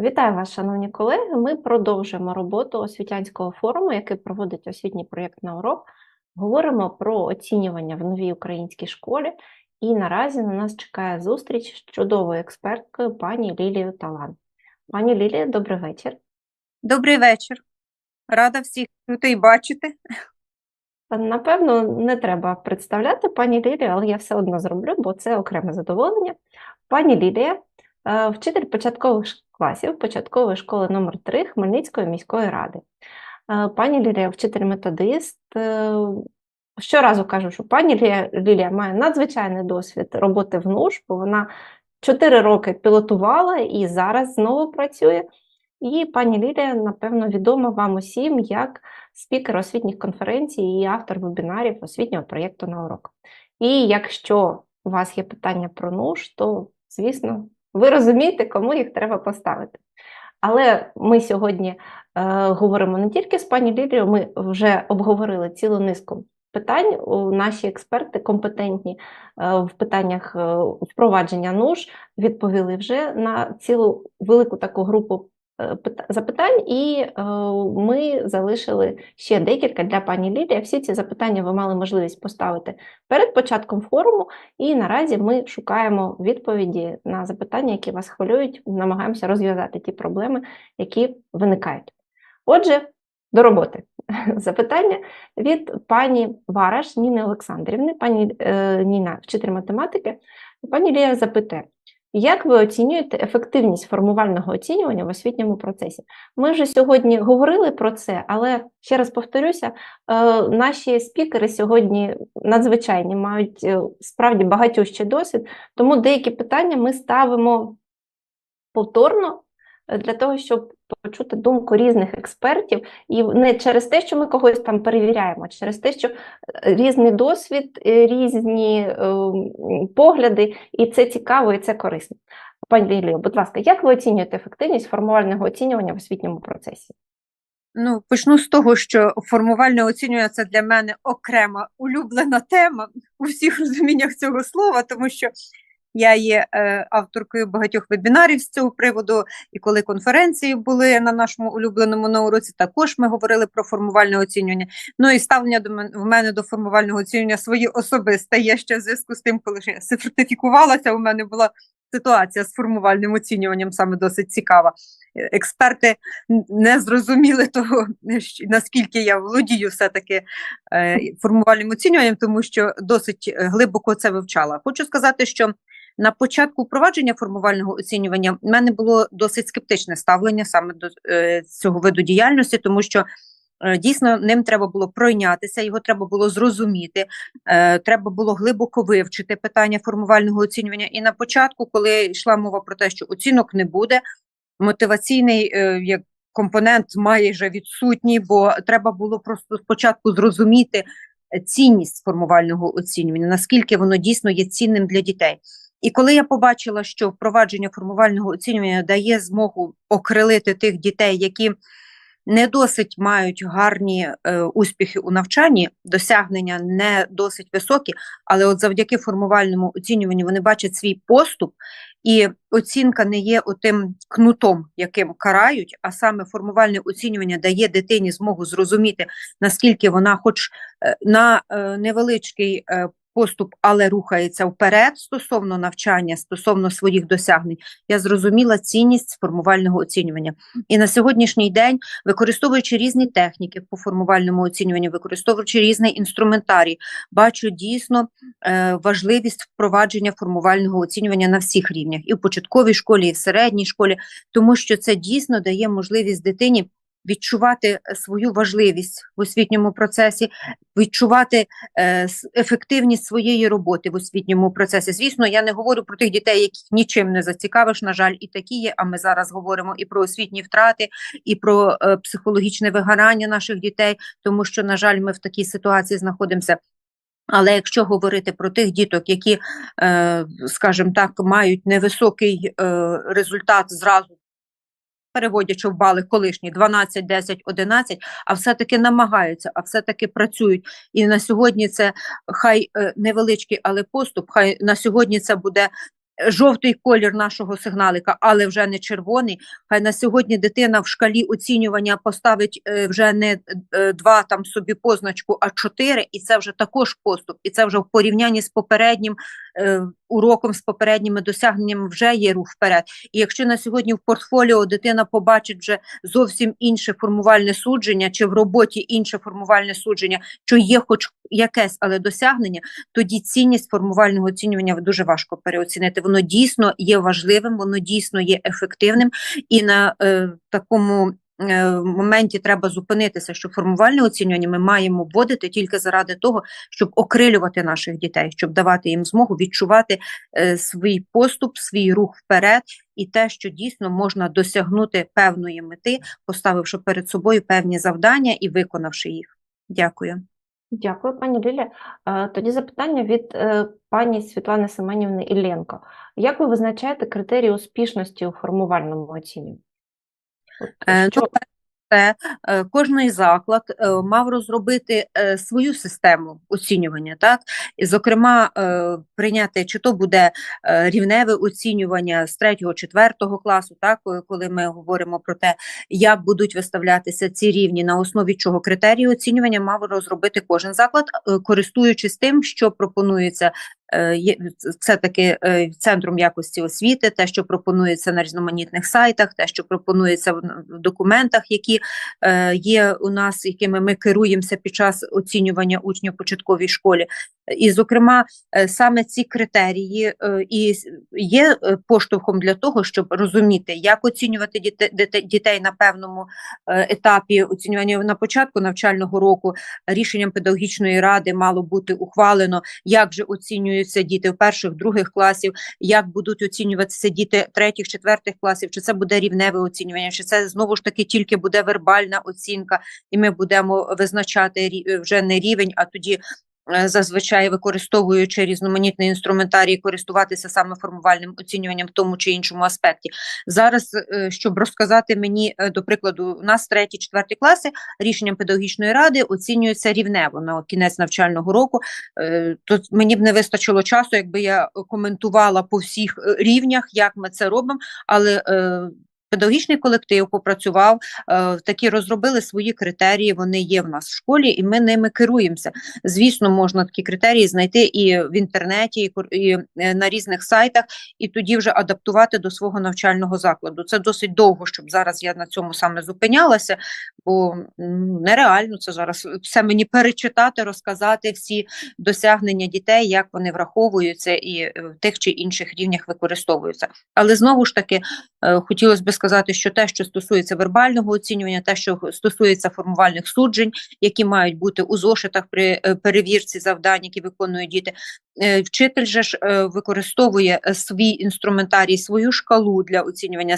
Вітаю вас, шановні колеги. Ми продовжуємо роботу освітянського форуму, який проводить освітній проєкт на урок. Говоримо про оцінювання в новій українській школі. І наразі на нас чекає зустріч з чудовою експерткою пані Лілією Талан. Пані Лілія, добрий вечір. Добрий вечір. Рада всіх чути і бачити. Напевно, не треба представляти пані Лілію, але я все одно зроблю, бо це окреме задоволення. Пані Лілія, е, вчитель початкових класів початкової школи номер 3 Хмельницької міської ради. Е, Пані Лілія, вчитель-методист. Е, Щоразу кажу, що пані Лілія, Лілія має надзвичайний досвід роботи в НУШ, бо вона 4 роки пілотувала і зараз знову працює. І пані Лілія, напевно, відома вам усім як спікер освітніх конференцій і автор вебінарів освітнього проєкту на урок. І якщо у вас є питання про НУШ, то, звісно, ви розумієте, кому їх треба поставити. Але ми сьогодні е, говоримо не тільки з пані Лілією, ми вже обговорили цілу низку питань. Наші експерти компетентні е, в питаннях е, впровадження НУШ відповіли вже на цілу велику таку групу запитань, і е, ми залишили ще декілька для пані Лілії. Всі ці запитання ви мали можливість поставити перед початком форуму, і наразі ми шукаємо відповіді на запитання, які вас хвилюють, намагаємося розв'язати ті проблеми, які виникають. Отже, до роботи. Запитання від пані Вараш Ніни Олександрівни. Пані е, Ніна, вчитель математики. Пані Лія запитує, як ви оцінюєте ефективність формувального оцінювання в освітньому процесі? Ми вже сьогодні говорили про це, але ще раз повторюся, е, наші спікери сьогодні надзвичайні, мають е, справді багатющий досвід, тому деякі питання ми ставимо повторно для того, щоб почути думку різних експертів, і не через те, що ми когось там перевіряємо, а через те, що е, різний досвід, е, різні е, погляди, і це цікаво, і це корисно. Пані Лілія, будь ласка, як ви оцінюєте ефективність формувального оцінювання в освітньому процесі? Ну, почну з того, що формувальне оцінювання це для мене окрема улюблена тема у всіх розуміннях цього слова, тому що я є е, авторкою багатьох вебінарів з цього приводу, і коли конференції були на нашому улюбленому на уроці, також ми говорили про формувальне оцінювання. Ну і ставлення до мене в мене до формувального оцінювання своє особисте є ще в зв'язку з тим, коли я сертифікувалася, у мене була ситуація з формувальним оцінюванням саме досить цікава. Е, Експерти не зрозуміли того, наскільки я володію все-таки е, формувальним оцінюванням, тому що досить глибоко це вивчала. Хочу сказати, що на початку впровадження формувального оцінювання в мене було досить скептичне ставлення саме до е, цього виду діяльності, тому що е, дійсно ним треба було пройнятися, його треба було зрозуміти, е, треба було глибоко вивчити питання формувального оцінювання. І на початку, коли йшла мова про те, що оцінок не буде, мотиваційний як компонент майже відсутній, бо треба було просто спочатку зрозуміти цінність формувального оцінювання, наскільки воно дійсно є цінним для дітей. І коли я побачила, що впровадження формувального оцінювання дає змогу окрилити тих дітей, які не досить мають гарні е, успіхи у навчанні, досягнення не досить високі, але от завдяки формувальному оцінюванню вони бачать свій поступ, і оцінка не є отим кнутом, яким карають, а саме формувальне оцінювання дає дитині змогу зрозуміти, наскільки вона, хоч е, на е, невеличкий е, поступ, але рухається вперед стосовно навчання, стосовно своїх досягнень. Я зрозуміла цінність формувального оцінювання. І на сьогоднішній день, використовуючи різні техніки по формувальному оцінюванню, використовуючи різний інструментарій, бачу дійсно е, важливість впровадження формувального оцінювання на всіх рівнях, і в початковій школі, і в середній школі, тому що це дійсно дає можливість дитині відчувати е, свою важливість в освітньому процесі, відчувати е, ефективність своєї роботи в освітньому процесі. Звісно, я не говорю про тих дітей, яких нічим не зацікавиш. На жаль, і такі є. А ми зараз говоримо і про освітні втрати, і про е, психологічне вигорання наших дітей, тому що, на жаль, ми в такій ситуації знаходимося. Але якщо говорити про тих діток, які, скажімо так, мають невисокий результат зразу, переводячи в бали колишні 12, 10, 11, а все-таки намагаються, а все-таки працюють. І на сьогодні це хай е, невеличкий, але поступ, хай на сьогодні це буде жовтий колір нашого сигналика, але вже не червоний. Хай на сьогодні дитина в шкалі оцінювання поставить е, вже не е, два там собі позначку, а чотири, і це вже також поступ. І це вже в порівнянні з попереднім е, уроком, з попередніми досягненнями вже є рух вперед. І якщо на сьогодні в портфоліо дитина побачить вже зовсім інше формувальне судження, чи в роботі інше формувальне судження, що є хоч якесь, але досягнення, тоді цінність формувального оцінювання дуже важко переоцінити. Воно дійсно є важливим, воно дійсно є ефективним, і на е, такому е, моменті треба зупинитися, що формувальне оцінювання ми маємо вводити тільки заради того, щоб окрилювати наших дітей, щоб давати їм змогу відчувати е, свій поступ, свій рух вперед. І те, що дійсно можна досягнути певної мети, поставивши перед собою певні завдання і виконавши їх. Дякую. Дякую, пані Лілія. Е, Тоді запитання від пані Світлани Семенівни Ілленко. Як ви визначаєте критерії успішності у формувальному оцінюванні? Е, що- за все, е, кожний заклад е, мав розробити свою систему оцінювання, так і, зокрема, прийняти чи то буде рівневе оцінювання з 3-4 класу, так коли ми говоримо про те, як будуть виставлятися ці рівні, на основі чого критерії оцінювання мав розробити кожен заклад, користуючись тим, що пропонується. Е, Це таки е, центром якості освіти, те, що пропонується на різноманітних сайтах, те, що пропонується в документах, які е, є у нас, якими ми керуємося під час оцінювання учнів в початковій школі. І, зокрема, е, саме ці критерії і є поштовхом для того, щоб розуміти, як оцінювати дітей на певному етапі оцінювання на початку навчального року. Рішенням педагогічної ради мало бути ухвалено, як же оцінюються діти в перших, других класів, як будуть оцінюватися діти третіх, четвертих класів, чи це буде рівневе оцінювання, чи це знову ж таки тільки буде вербальна оцінка, і ми будемо визначати вже не рівень, а тоді. Е, Зазвичай використовуючи різноманітний інструментарій, користуватися саме формувальним оцінюванням в тому чи іншому аспекті. Зараз, е, щоб розказати мені, е, до прикладу, у нас треті, четверті класи рішенням педагогічної ради оцінюється рівнево на кінець навчального року. То мені б не вистачило часу, якби я коментувала по всіх рівнях, як ми це робимо, але педагогічний колектив попрацював, е, такі розробили свої критерії. Вони є в нас в школі, і ми ними керуємося. Звісно, можна такі критерії знайти і в інтернеті, і, е, на різних сайтах, і тоді вже адаптувати до свого навчального закладу. Це досить довго, щоб зараз я на цьому саме зупинялася, бо нереально це зараз все мені перечитати, розказати всі досягнення дітей, як вони враховуються і е, в тих чи інших рівнях використовуються. Але знову ж таки е, хотілося б сказати, що те, що стосується вербального оцінювання, те, що стосується формувальних суджень, які мають бути у зошитах при е, перевірці завдань, які виконують діти. Вчитель же ж використовує свій інструментарій, свою шкалу для оцінювання.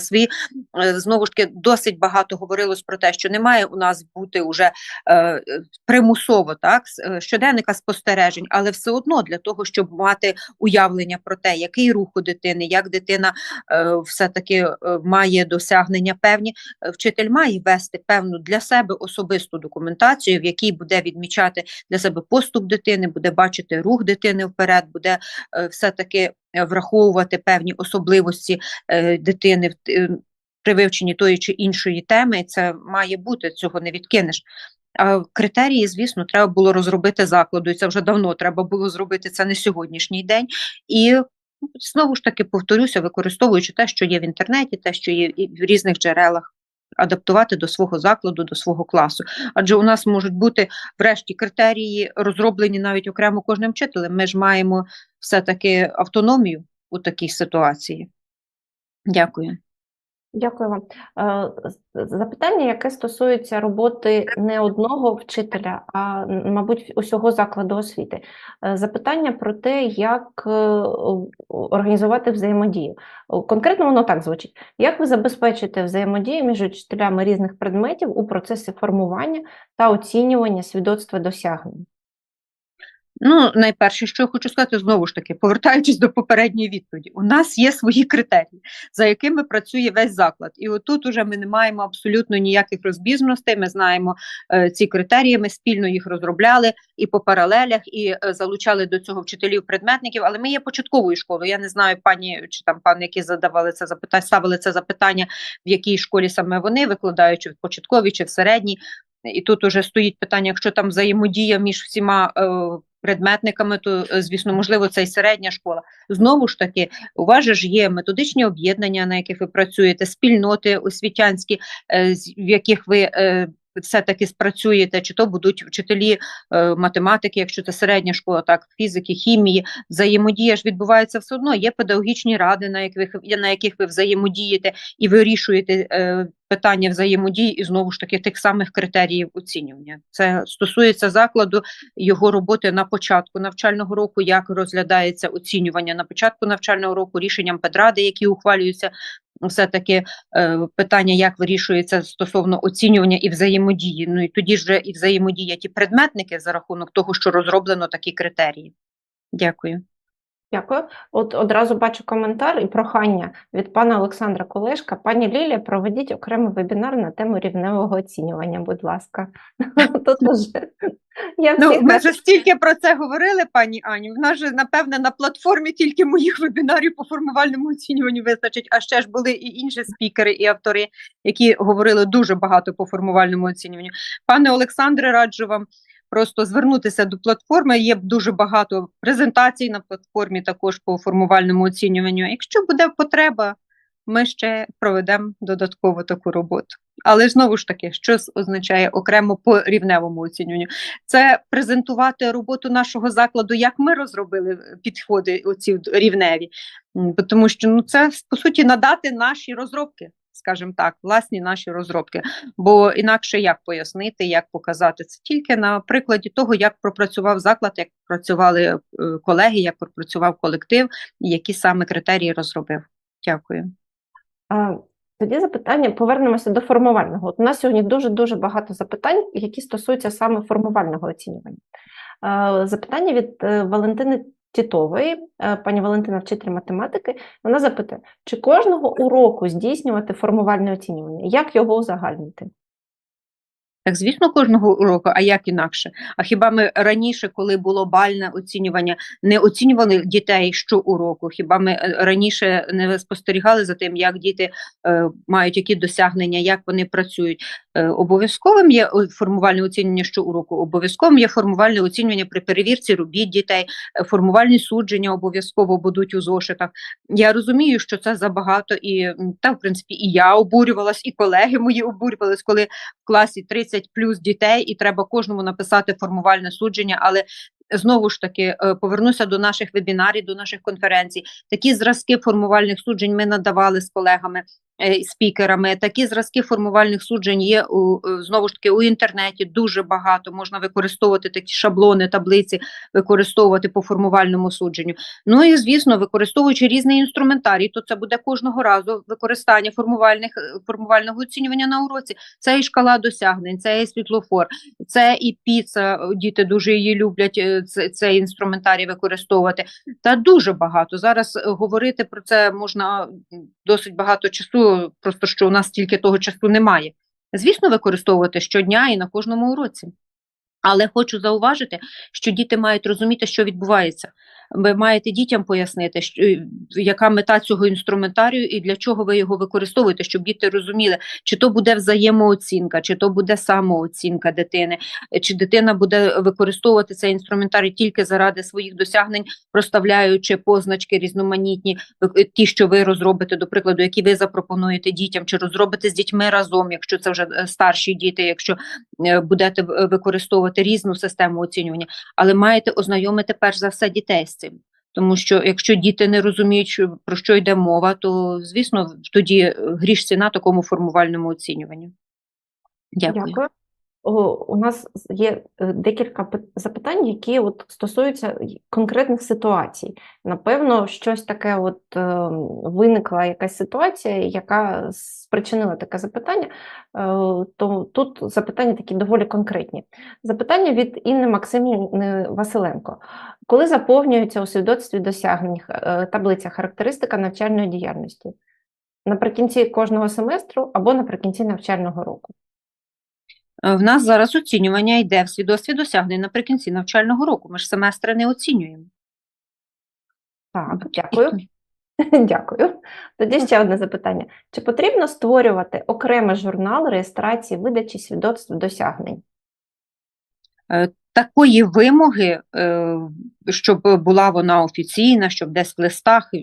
Е, знову ж таки досить багато говорилось про те, що не має у нас бути уже е, примусово так е, щоденника спостережень, але все одно для того, щоб мати уявлення про те, який рух у дитини, як дитина е, все-таки е, має досягнення певні, е, вчитель має вести певну для себе особисту документацію, в якій буде відмічати для себе поступ дитини, буде бачити рух дитини вперед, буде е, все-таки е, враховувати певні особливості е, дитини при вивченні тої чи іншої теми. Це має бути, цього не відкинеш. А критерії, звісно, треба було розробити закладу, і це вже давно треба було зробити це не сьогоднішній день. І знову ж таки повторюся, використовуючи те, що є в інтернеті, те, що є в різних джерелах, адаптувати до свого закладу, до свого класу. Адже у нас можуть бути врешті критерії розроблені навіть окремо кожним вчителем. Ми ж маємо все-таки автономію у такій ситуації. Дякую. Дякую вам. Е, Запитання, яке стосується роботи не одного вчителя, а, мабуть, усього закладу освіти. Е, Запитання про те, як е, організувати взаємодію. Конкретно воно так звучить. Як ви забезпечите взаємодію між вчителями різних предметів у процесі формування та оцінювання свідоцтва досягнень? Ну, найперше, що я хочу сказати, знову ж таки, повертаючись до попередньої відповіді, у нас є свої критерії, за якими працює весь заклад. І отут уже ми не маємо абсолютно ніяких розбіжностей. Ми знаємо е, ці критерії, ми спільно їх розробляли і по паралелях, і е, залучали до цього вчителів предметників. Але ми є початковою школою. Я не знаю, пані чи там пан, які задавали це запитання, ставили це запитання, в якій школі саме вони викладають, чи в початковій, чи в середній. І тут уже стоїть питання, якщо там взаємодія між всіма е, предметниками, то е, звісно, можливо, це і середня школа. Знову ж таки, у вас ж є методичні об'єднання, на яких ви працюєте, спільноти освітянські, е, в яких ви е, все-таки спрацюєте, чи то будуть вчителі е, математики, якщо це середня школа, так фізики, хімії. Взаємодія ж відбувається все одно. Є педагогічні ради, на яких на яких ви взаємодієте і вирішуєте е, питання взаємодії, і знову ж таки тих самих критеріїв оцінювання. Це стосується закладу його роботи на початку навчального року, як розглядається оцінювання на початку навчального року, рішенням педради, які ухвалюються. Все таки е, питання, як вирішується стосовно оцінювання і взаємодії. Ну і тоді ж і взаємодія ті предметники за рахунок того, що розроблено такі критерії. Дякую. Дякую. От одразу бачу коментар і прохання від пана Олександра Колешка. Пані Лілія, проведіть окремий вебінар на тему рівневого оцінювання, будь ласка. Тут уже я Ну, всіх ми вже стільки про це говорили, пані Аню. В нас же, напевне, на платформі тільки моїх вебінарів по формувальному оцінюванню вистачить, а ще ж були і інші спікери, і автори, які говорили дуже багато по формувальному оцінюванню. Пане Олександре, раджу вам просто звернутися до платформи. Є дуже багато презентацій на платформі також по формувальному оцінюванню. Якщо буде потреба, ми ще проведемо додатково таку роботу. Але знову ж таки, що означає окремо по рівневому оцінюванню? Це презентувати роботу нашого закладу, як ми розробили е, підходи оці рівневі. Тому що ну це по суті надати наші розробки, скажімо так, власні наші розробки. Бо інакше як пояснити, як показати це тільки на прикладі того, як пропрацював заклад, як працювали е, колеги, як пропрацював колектив, які саме критерії розробив. Дякую. Тоді запитання повернемося до формувального. От у нас сьогодні дуже-дуже багато запитань, які стосуються саме формувального оцінювання. Запитання від е, Валентини Тітової, Е, пані Валентина, вчитель математики. Вона запитує, чи кожного уроку здійснювати формувальне оцінювання? Як його узагальнити? Так, звісно, кожного уроку, а як інакше? А хіба ми раніше, коли було бальне оцінювання, не оцінювали дітей щоуроку? Хіба ми е, раніше не спостерігали за тим, як діти е, мають які досягнення, як вони працюють? Е, обов'язковим є формувальне оцінювання щоуроку, обов'язковим є формувальне оцінювання при перевірці робіт дітей, е, формувальні судження обов'язково будуть у зошитах. Я розумію, що це забагато, і та в принципі і я обурювалась, і колеги мої обурювались, коли в класі 30 плюс дітей, і треба кожному написати формувальне судження. Але знову ж таки е, повернуся до наших вебінарів, до наших конференцій. Такі зразки формувальних суджень ми надавали з колегами. е, Спікерами такі зразки формувальних суджень є у е, знову ж таки у інтернеті дуже багато. Можна використовувати такі шаблони, таблиці, використовувати по формувальному судженню. Ну і звісно, використовуючи різний інструментарій, то це буде кожного разу використання формувальних формувального оцінювання на уроці. Це і шкала досягнень, це і світлофор, це і піца. Діти дуже її люблять. Цей інструментарій використовувати. Та дуже багато зараз е, говорити про це можна досить багато часу, просто що у нас тільки того часу немає. Звісно, використовувати щодня і на кожному уроці. Але хочу зауважити, що діти мають розуміти, що відбувається. Ви маєте дітям пояснити, що, е, яка мета цього інструментарію і для чого ви його використовуєте, щоб діти розуміли, чи то буде взаємооцінка, чи то буде самооцінка дитини, е, чи дитина буде використовувати цей інструментарій тільки заради своїх досягнень, проставляючи позначки різноманітні, ті, що ви розробите, до прикладу, які ви запропонуєте дітям, чи розробите з дітьми разом, якщо це вже е, старші діти, якщо е, будете використовувати різну систему оцінювання, але маєте ознайомити перш за все дітей цим. Тому що якщо діти не розуміють, про що йде мова, то звісно тоді гріш ціна такому формувальному оцінюванню. Дякую. Дякую. У нас є е, декілька запитань, які от стосуються конкретних ситуацій. Напевно, щось таке от е, виникла якась ситуація, яка спричинила таке запитання. Е, То тут запитання такі доволі конкретні. Запитання від Інни Максимівни Василенко. Коли заповнюється у свідоцтві досягнень таблиця характеристика навчальної діяльності? Наприкінці кожного семестру або наприкінці навчального року? Е, В нас зараз оцінювання йде в свідоцтві досягнень наприкінці навчального року. Ми ж семестри не оцінюємо. Так, дякую. Дякую. Тоді ще одне запитання. Чи потрібно створювати окремий журнал реєстрації видачі свідоцтв досягнень? Такої вимоги, е, щоб була вона офіційна, щоб десь в листах, е,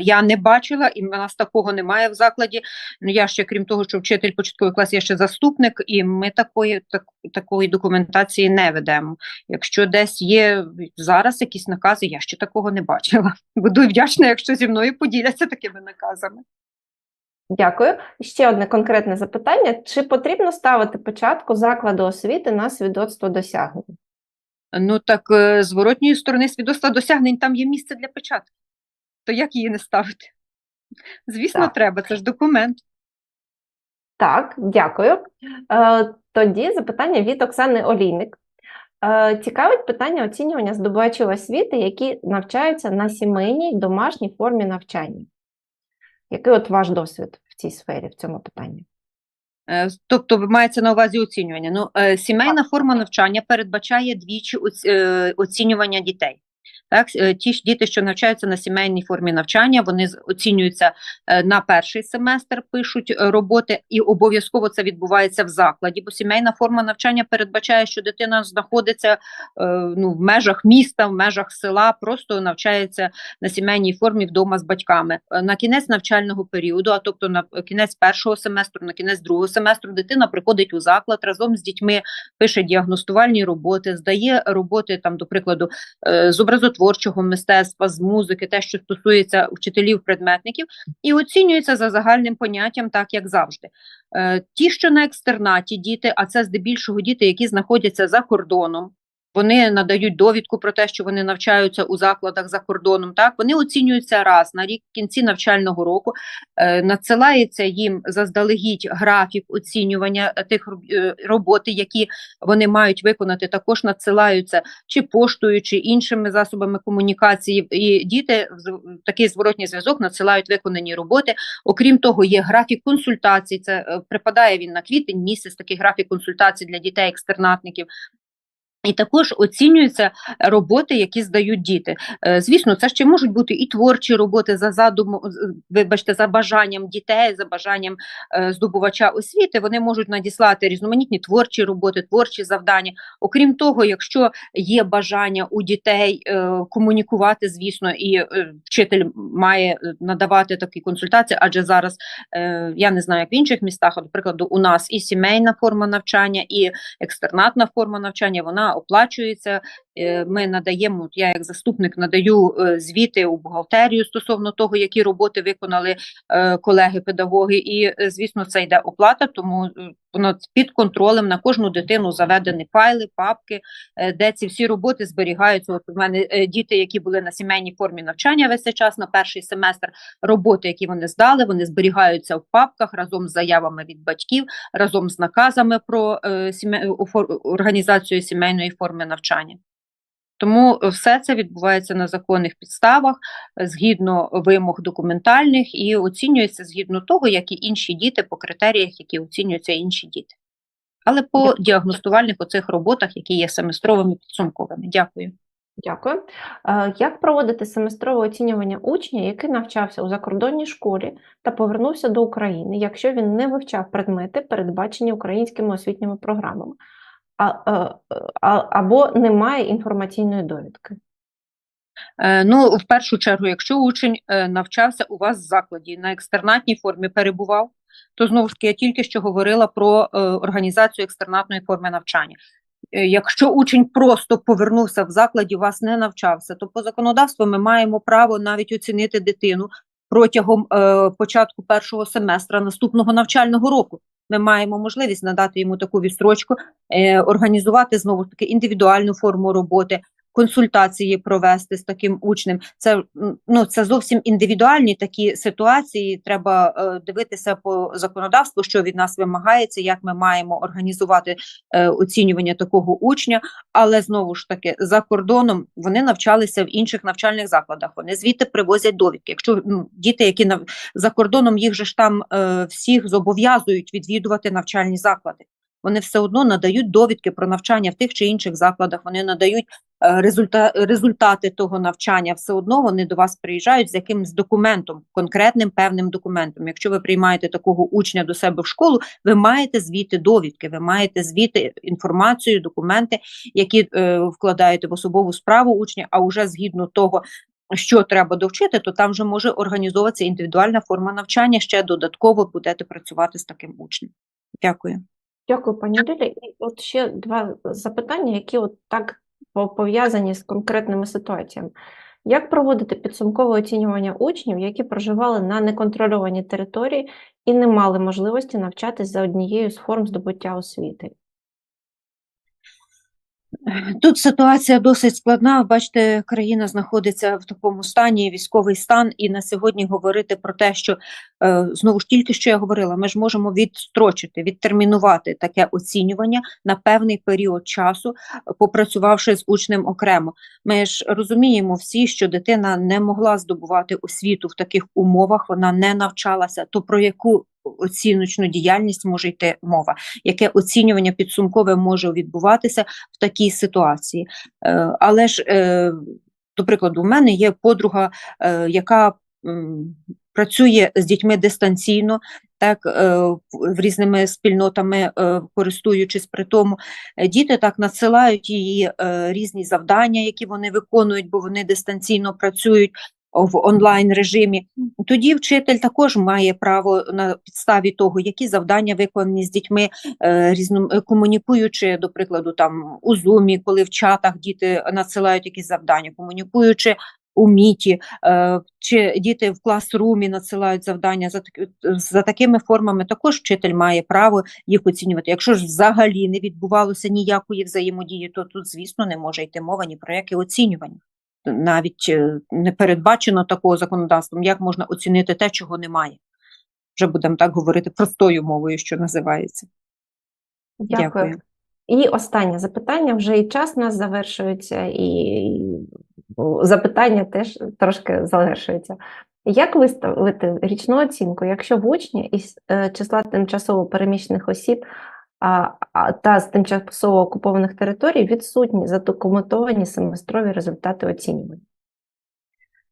я не бачила, і в нас такого немає в закладі. Ну, я ще, крім того, що вчитель початковий клас, я ще заступник, і ми такої, так, такої документації не ведемо. Якщо десь є зараз якісь накази, я ще такого не бачила. Буду вдячна, якщо зі мною поділяться такими наказами. Дякую. Ще одне конкретне запитання. Чи потрібно ставити початку закладу освіти на свідоцтво досягнень? Ну так е, з зворотньої сторони свідоцтва досягнень там є місце для початку. То як її не ставити? Звісно, Так. треба, це ж документ. Так, дякую. Е, Тоді запитання від Оксани Олійник. Е, Цікавить питання оцінювання здобувачів освіти, які навчаються на сімейній домашній формі навчання. Який от ваш досвід в цій сфері, в цьому питанні? Е, Тобто, ви маєте на увазі оцінювання. Ну, е, сімейна форма навчання передбачає двічі е, оцінювання дітей. Так, е, ті ж діти, що навчаються на сімейній формі навчання, вони оцінюються е, на перший семестр, пишуть е, роботи, і обов'язково це відбувається в закладі, бо сімейна форма навчання передбачає, що дитина знаходиться ну, в межах міста, в межах села, просто навчається на сімейній формі вдома з батьками. На кінець навчального періоду, а тобто на кінець першого семестру, на кінець другого семестру, дитина приходить у заклад разом з дітьми, пише діагностувальні роботи, здає роботи там, до прикладу, з образотворчого мистецтва, з музики, те, що стосується вчителів-предметників, і оцінюється за загальним поняттям, так як завжди. Е, Ті, що на екстернаті діти, а це здебільшого діти, які знаходяться за кордоном. Вони надають довідку про те, що вони навчаються у закладах за кордоном. Так вони оцінюються раз на рік кінці навчального року. Е, надсилається їм заздалегідь графік оцінювання е, тих е, роботи, які вони мають виконати. Також надсилаються чи поштою, чи іншими засобами комунікації. І діти в такий зворотній зв'язок надсилають виконані роботи. Окрім того, є графік консультацій. Це припадає він на квітень місяць. Такий графік консультацій для дітей екстернатників. І також оцінюються роботи, які здають діти. Е, Звісно, це ще можуть бути і творчі роботи за задумом, вибачте, за бажанням дітей, за бажанням е, здобувача освіти. Вони можуть надіслати різноманітні творчі роботи, творчі завдання. Окрім того, якщо є бажання у дітей е, комунікувати, звісно, і вчитель має надавати такі консультації, адже зараз я не знаю, як в інших містах, а, до прикладу, у нас і сімейна форма навчання, і екстернатна форма навчання, вона оплачується. Е, Ми надаємо, я як заступник надаю е, звіти у бухгалтерію стосовно того, які роботи виконали е, колеги-педагоги. І, звісно, це йде оплата, тому під контролем на кожну дитину заведені файли, папки, е, де ці всі роботи зберігаються. От у мене е, діти, які були на сімейній формі навчання весь цей час на перший семестр, роботи, які вони здали, вони зберігаються в папках разом з заявами від батьків, разом з наказами про сімей... сіме- офор- організацію сімейної форми навчання. Тому е, все це відбувається на законних підставах, е, згідно вимог документальних і оцінюється згідно того, як і інші діти по критеріях, які оцінюються інші діти. Але по Дякую. діагностувальних оцих роботах, які є семестровими підсумковими. Дякую. Дякую. Е, Як проводити семестрове оцінювання учня, який навчався у закордонній школі та повернувся до України, якщо він не вивчав предмети, передбачені українськими освітніми програмами, а, а, або не має інформаційної довідки? Е, Ну, в першу чергу, якщо учень е, навчався у вас в закладі, на екстернатній формі перебував, то знову ж таки я тільки що говорила про е, організацію екстернатної форми навчання. Якщо учень просто повернувся в закладі, вас не навчався, то по законодавству ми маємо право навіть оцінити дитину протягом е, початку першого семестра наступного навчального року. Ми маємо можливість надати йому таку відстрочку, е, організувати знову ж таки індивідуальну форму роботи, консультації провести з таким учнем. Це ну це зовсім індивідуальні такі ситуації. Треба е, дивитися по законодавству, що від нас вимагається, як ми маємо організувати е, оцінювання такого учня. Але знову ж таки за кордоном вони навчалися в інших навчальних закладах. Вони звідти привозять довідки. Якщо ну, діти, які нав... за кордоном, їх же ж там е, всіх зобов'язують відвідувати навчальні заклади. Вони все одно надають довідки про навчання в тих чи інших закладах. Вони надають е, результа... результати того навчання. Все одно вони до вас приїжджають з якимось документом, конкретним певним документом. Якщо ви приймаєте такого учня до себе в школу, ви маєте звіти довідки, ви маєте звіти інформацію, документи, які е, вкладаєте в особову справу учня. А вже згідно того, що треба довчити, то там вже може організовуватися індивідуальна форма навчання. Ще додатково будете працювати з таким учнем. Дякую. Дякую, пані Лілі. І от ще два запитання, які от так пов'язані з конкретними ситуаціями. Як проводити підсумкове оцінювання учнів, які проживали на неконтрольованій території і не мали можливості навчатись за однією з форм здобуття освіти? Тут ситуація досить складна. Бачите, країна знаходиться в такому стані, військовий стан, і на сьогодні говорити про те, що е, знову ж тільки що я говорила, ми ж можемо відстрочити, відтермінувати таке оцінювання на певний період часу, попрацювавши з учнем окремо. Ми ж розуміємо всі, що дитина не могла здобувати освіту в таких умовах, вона не навчалася. То про яку оціночну діяльність може йти мова? Яке оцінювання підсумкове може відбуватися в такій ситуації? Е, але ж, е, до прикладу, у мене є подруга, е, яка працює з дітьми дистанційно, так в- в різними спільнотами, користуючись при тому, діти так надсилають її різні завдання, які вони виконують, бо вони дистанційно працюють в онлайн режимі. Тоді вчитель також має право на підставі того, які завдання виконані з дітьми, е, різним е, комунікуючи, до прикладу, там у Zoom, коли в чатах діти надсилають якісь завдання, комунікуючи у міті, е, чи діти в класрумі надсилають завдання за за такими формами. Також вчитель має право їх оцінювати. Якщо ж взагалі не відбувалося ніякої взаємодії, то тут, звісно, не може йти мова ні про яке оцінювання. Навіть е, не передбачено такого законодавством, як можна оцінити те, чого немає. Вже будемо так говорити простою мовою, що називається. Дякую. Дякую. І останнє запитання, вже і час нас завершується, і запитання теж трошки завершується. Як виставити річну оцінку, якщо в учні із е, числа тимчасово переміщених осіб та з тимчасово окупованих територій відсутні задокументовані семестрові результати оцінювання?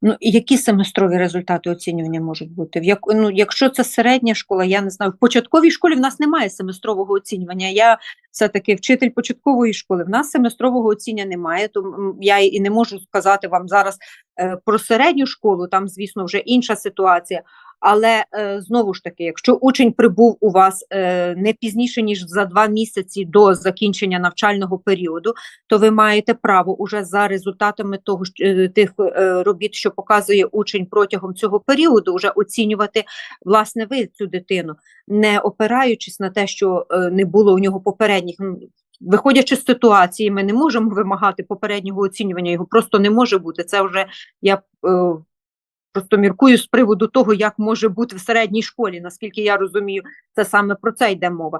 Ну, і які семестрові результати оцінювання можуть бути? Як, ну, якщо це середня школа, я не знаю. В початковій школі в нас немає семестрового оцінювання. Я все-таки вчитель початкової школи. В нас семестрового оцінювання немає, м, я і не можу сказати вам зараз е, про середню школу, там, звісно, вже інша ситуація. Але е, знову ж таки, якщо учень прибув у вас е, не пізніше ніж за два місяці до закінчення навчального періоду, то ви маєте право уже за результатами того е, тих робіт, що показує учень протягом цього періоду, вже оцінювати власне ви цю дитину, не опираючись на те, що не було у нього попередніх. ну, Виходячи з ситуації, ми не можемо вимагати попереднього оцінювання, його просто не може бути. Це вже я е, просто міркую з приводу того, як може бути в середній школі. Наскільки я розумію, це саме про це йде мова.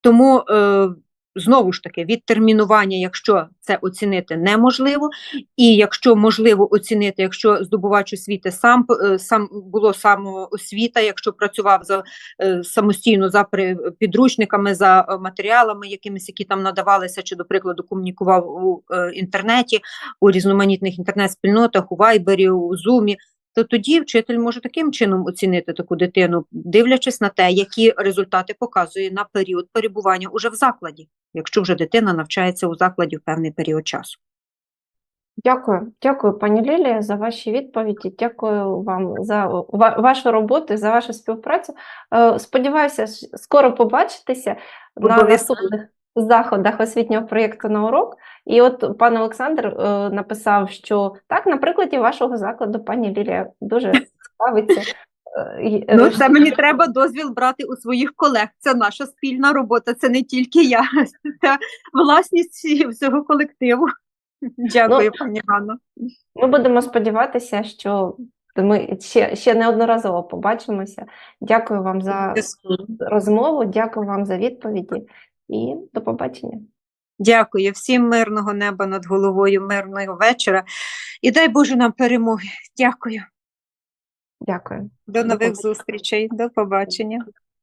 Тому е, знову ж таки, відтермінування, якщо це оцінити неможливо, і якщо можливо оцінити, якщо здобувач освіти сам е, сам було самоосвіта, якщо працював за е, самостійно за підручниками, за матеріалами, якимись, які там надавалися, чи, до прикладу, комунікував у е, інтернеті, у різноманітних інтернет-спільнотах, у Вайбері, у Зумі. То тоді вчитель може таким чином оцінити таку дитину, дивлячись на те, які результати показує на період перебування уже в закладі, якщо вже дитина навчається у закладі в певний період часу. Дякую, дякую, пані Лілія, за ваші відповіді. Дякую вам за вашу роботу, за вашу співпрацю. Е, Сподіваюся, скоро побачитися на Обов'язково. наступних заходах освітнього проєкту на урок. І от пан Олександр е, написав, що так, на прикладі вашого закладу пані Лілія дуже цікавиться Е, Ну, е, це мені треба дозвіл брати у своїх колег. Це наша спільна робота, це не тільки я, це власність всього колективу. Дякую, пані Ганно. Ми будемо сподіватися, що ми ще, ще неодноразово побачимося. Дякую вам за розмову, дякую вам за відповіді і до побачення. Дякую всім мирного неба над головою, мирного вечора. І дай Боже нам перемоги. Дякую. Дякую. До нових до зустрічей. До побачення.